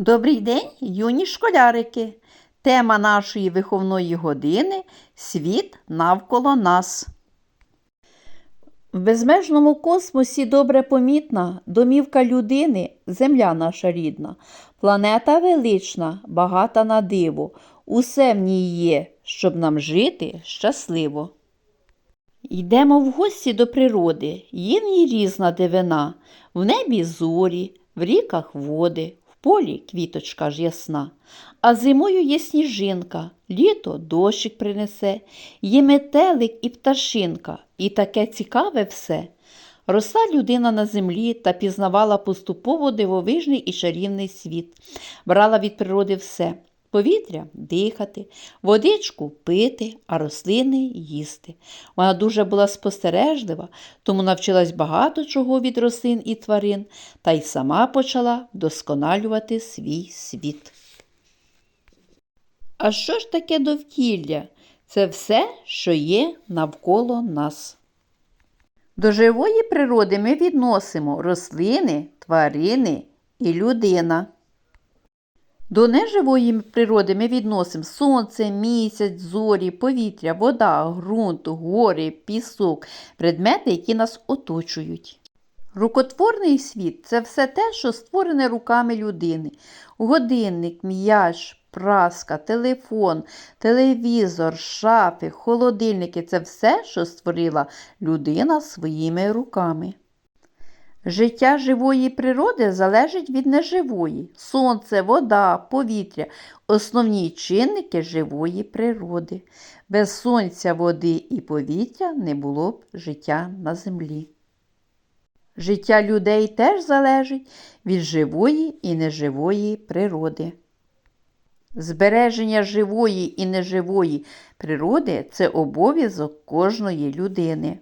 Добрий день, юні школярики! Тема нашої виховної години Світ навколо нас. В безмежному космосі добре помітна домівка людини, земля наша рідна, планета велична, багата на диво, усе в ній є, щоб нам жити щасливо. Йдемо в гості до природи, є в різна дивина, в небі зорі, в ріках води, полі квіточка ж ясна. А зимою є сніжинка, літо дощик принесе, є метелик і пташинка, і таке цікаве все. Росла людина на землі та пізнавала поступово дивовижний і чарівний світ, брала від природи все. Повітря дихати, водичку пити, а рослини їсти. Вона дуже була спостережлива, тому навчилась багато чого від рослин і тварин, та й сама почала вдосконалювати свій світ. А що ж таке довкілля? Це все, що є навколо нас. До живої природи ми відносимо рослини, тварини і людина. До неживої природи ми відносимо сонце, місяць, зорі, повітря, вода, ґрунт, гори, пісок, предмети, які нас оточують. Рукотворний світ це все те, що створене руками людини. Годинник, м'яч, праска, телефон, телевізор, шафи, холодильники це все, що створила людина своїми руками. Життя живої природи залежить від неживої. Сонце, вода, повітря основні чинники живої природи. Без сонця, води і повітря не було б життя на землі. Життя людей теж залежить від живої і неживої природи. Збереження живої і неживої природи це обов'язок кожної людини.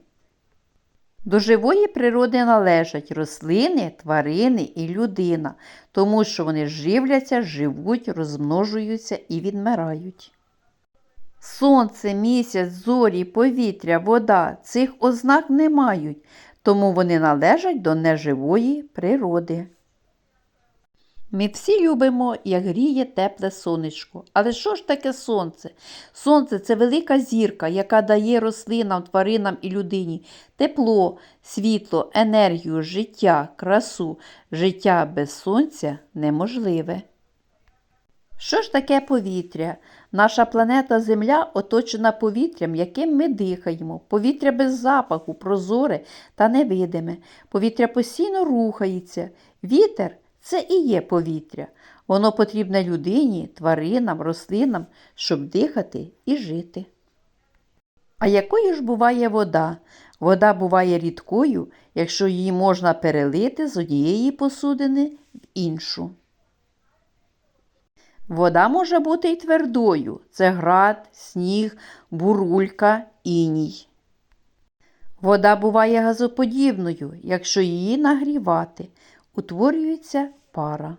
До живої природи належать рослини, тварини і людина, тому що вони живляться, живуть, розмножуються і відмирають. Сонце, місяць, зорі, повітря, вода цих ознак не мають, тому вони належать до неживої природи. Ми всі любимо, як гріє тепле сонечко. Але що ж таке сонце? Сонце це велика зірка, яка дає рослинам, тваринам і людині тепло, світло, енергію, життя, красу. Життя без сонця неможливе. Що ж таке повітря? Наша планета Земля оточена повітрям, яким ми дихаємо. Повітря без запаху, прозоре та невидиме. Повітря постійно рухається. Вітер це і є повітря. Воно потрібне людині, тваринам, рослинам, щоб дихати і жити. А якою ж буває вода? Вода буває рідкою, якщо її можна перелити з однієї посудини в іншу. Вода може бути й твердою це град, сніг, бурулька, іній. Вода буває газоподібною, якщо її нагрівати, утворюється пара.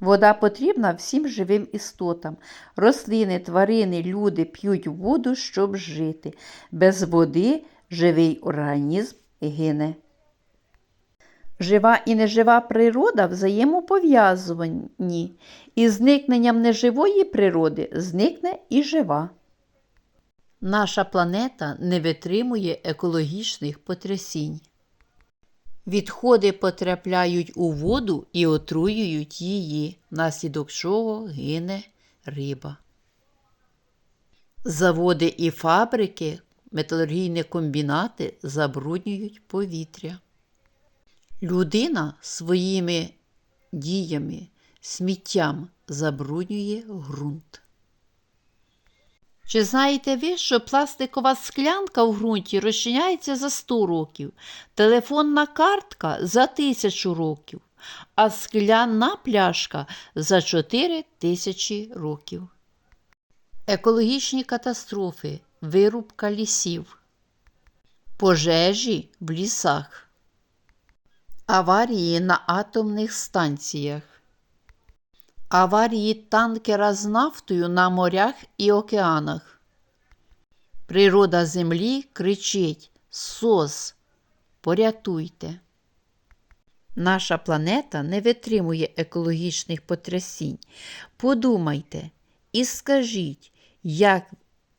Вода потрібна всім живим істотам. Рослини, тварини, люди п'ють воду, щоб жити. Без води живий організм гине. Жива і нежива природа взаємопов'язувані, і зникненням неживої природи зникне і жива. Наша планета не витримує екологічних потрясінь. Відходи потрапляють у воду і отруюють її, внаслідок чого гине риба. Заводи і фабрики, металургійні комбінати забруднюють повітря. Людина своїми діями, сміттям забруднює ґрунт. Чи знаєте ви, що пластикова склянка в ґрунті розчиняється за 100 років, телефонна картка за 1000 років, а скляна пляшка за 4 тисячі років? Екологічні катастрофи, вирубка лісів, пожежі в лісах, аварії на атомних станціях. Аварії танкера з нафтою на морях і океанах. Природа землі кричить Сос, порятуйте. Наша планета не витримує екологічних потрясінь. Подумайте і скажіть, як,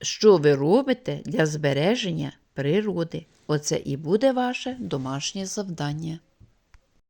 що ви робите для збереження природи. Оце і буде ваше домашнє завдання.